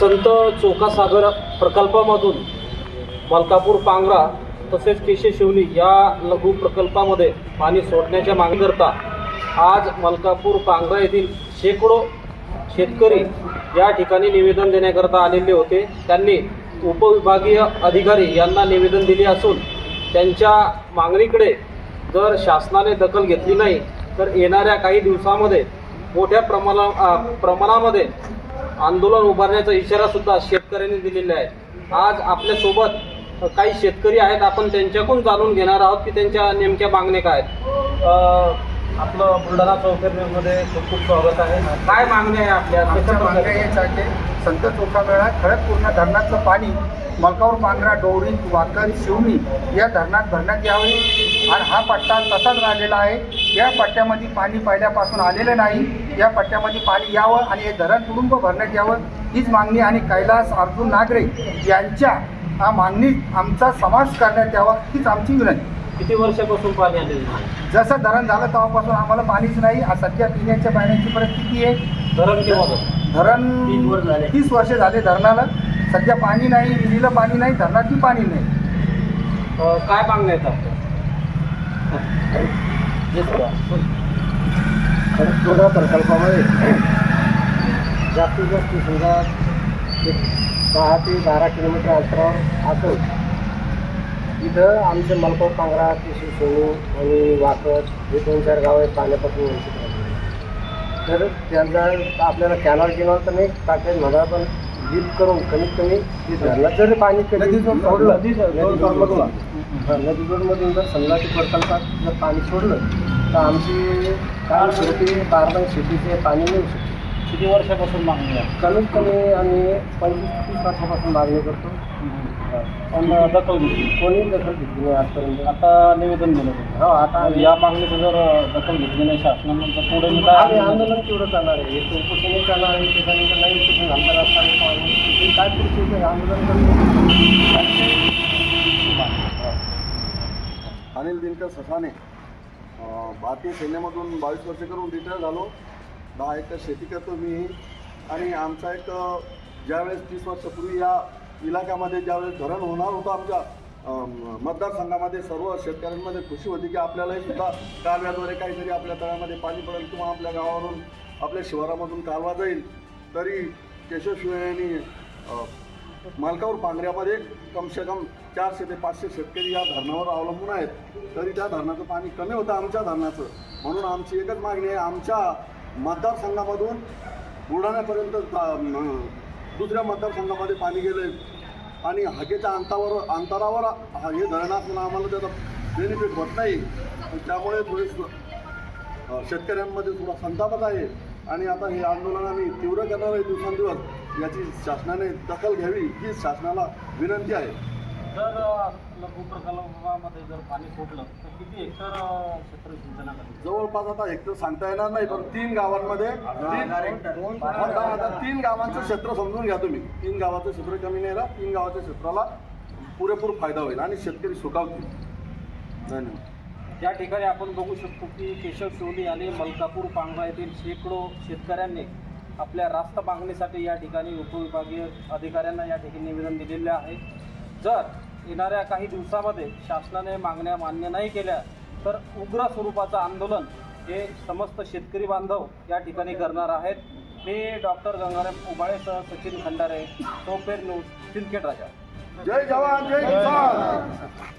संत चोकासागर प्रकल्पामधून मलकापूर पांगरा तसेच केशे शिवली या लघु प्रकल्पामध्ये पाणी सोडण्याच्या मागणीकरता आज मलकापूर पांगरा येथील शेकडो शेतकरी या ठिकाणी निवेदन देण्याकरता आलेले होते. त्यांनी उपविभागीय अधिकारी यांना निवेदन दिले असून त्यांच्या मागणीकडे जर शासनाने दखल घेतली नाही तर येणाऱ्या काही दिवसामध्ये मोठ्या प्रमाणा प्रमाणामध्ये आंदोलन उभारण्याचा इशारा सुद्धा शेतकऱ्यांनी दिलेला आहे. आज आपल्यासोबत काही शेतकरी आहेत आपण त्यांच्याकडून जाणून घेणार आहोत की त्यांच्या नेमक्या मागण्या काय आहेत. आपलं बुलढाणा चौफेर न्यूजमध्ये खूप खूप स्वागत आहे. काय मागण्या आहे आपल्या? आमच्या मागण्या? हेच आहे की संत चोखामेळा खडकपूर्ण धरणाचं पाणी मलकापूर पांढरा डोवरी वाकण शिवणी या धरणात भरण्यात यावे. आणि हा पट्टा तसाच राहिलेला आहे. या पट्ट्यामध्ये पाणी पहिल्यापासून आलेलं नाही. या पट्ट्यामध्ये पाणी यावं आणि हे धरण तुडुंब भरण्यात यावं हीच मागणी. आणि कैलास अर्जुन नागरे यांच्या हा मागणीत आमचा समावेश करण्यात यावा हीच आमची विनंती. किती वर्षापासून पाणी आलेलं नाही? जसं धरण झालं तेव्हापासून आम्हाला पाणीच नाही सध्या पिण्याच्या पाण्याची परिस्थिती आहे धरण केव्हा झालं? धरण तीस वर्ष झाले. तीस वर्ष झाले धरणाला सध्या पाणी नाही विहिरीला पाणी नाही धरणातही पाणी नाही अ, काय आहेत आपल्या खडकपूर्ण प्रकल्पामध्ये जास्तीत जास्त समजा एक दहा ते बारा किलोमीटर अंतरावर असून इथं आमचे मलकाव पांगरा केशव सोनू आणि वाकड हे दोन चार गाव आहेत पाण्यापासून वंचित राहिलेले. तर त्यांचा आपल्याला कॅनॉल गिनॉल तर नाही टाकायचं म्हणा पण लिफ्ट करून कमीत कमी ते धरणात जर पाणी कधी सोडलं. नदीजोडमधून जर समजा ते प्रकल्पात जर पाणी सोडलं तर आमची काय शेती बारदान शेतीचे पाणी मिळू शकते. किती वर्षापासून मागणी आहे? कमीत कमी आम्ही पंचवीस तीस वर्षापासून मागणी करतो. पण दखल घेतली? कोणी दखल घेतली नाही आजपर्यंत. आता निवेदन दिलं तुम्ही हो आता या मागणीचं जर दखल घेतली नाही शासनानं तर पुढे मी काय आम्ही आंदोलन आंदोलन केवढं करणार आहे. एक उपोषणही करणार आहे त्याच्यानंतर नाही उपोषण झालं असताना तिथे काय पुढचे आंदोलन करतो अनिल दिनकर ससाने अं, भारतीय सैन्यामधून बावीस वर्ष करून रिटायर झालो. दहा एकर शेती करतो मी. आणि आमचा एक ज्यावेळेस तीस वर्षापूर्वी या इलाक्यामध्ये ज्यावेळेस धरण होणार होतं आमच्या मतदारसंघामध्ये सर्व शेतकऱ्यांमध्ये खुशी होती की आपल्यालाही सुद्धा कालव्याद्वारे काहीतरी आपल्या तळ्यामध्ये पाणी पडेल किंवा आपल्या गावावरून आपल्या शिवारामधून कालवा जाईल. तरी केशव शिवे यांनी मालकावर पांगऱ्यामध्ये कमसे कम चारशे ते पाचशे शेतकरी या धरणावर अवलंबून आहेत. तरी त्या धरणाचं पाणी कमी होतं आमच्या धरणाचं. म्हणून आमची एकच मागणी आहे आमच्या मतदारसंघामधून बुलढाण्यापर्यंत दुसऱ्या मतदारसंघामध्ये पाणी गेलं आणि हकेच्या अंतावर अंतरावर हा- हे धरण असताना आम्हाला त्याचा बेनिफिट होत नाही. त्यामुळे थोडी शेतकऱ्यांमध्ये थोडा संतापच आहे. आणि आता हे आंदोलन आम्ही तीव्र करणार आहे दिवसांदिवस. याची शासनाने दखल घ्यावी ही शासनाला विनंती आहे. जर लघु प्रकल्पामध्ये जर पाणी सोडलं तर किती हेक्टर क्षेत्र जवळपास आता हेक्टर सांगता येणार नाही पण तीन गावांमध्ये तीन आता तीन गावांचं क्षेत्र समजून घ्या तुम्ही. तीन गावाचं क्षेत्र कमी नाही राहत तीन गावाच्या क्षेत्राला पुरेपूर फायदा होईल आणि शेतकरी सुखावतील. धन्यवाद. या ठिकाणी आपण बघू शकतो की केशव शिवली आणि मलकापूर पांगरा येथील शेकडो शेतकऱ्यांनी आपल्या रास्त मागणीसाठी या ठिकाणी उपविभागीय अधिकाऱ्यांना या ठिकाणी निवेदन दिलेले आहे. जर येणाऱ्या काही दिवसामध्ये शासनाने मागण्या मान्य नाही केल्या तर उग्र स्वरूपाचं आंदोलन हे समस्त शेतकरी बांधव या ठिकाणी करणार आहेत. मी डॉक्टर गंगाराम उबाळेसह सचिन खंडारे सोपेर न्यूज सिंदखेड राजा. जय जवान जय किसान.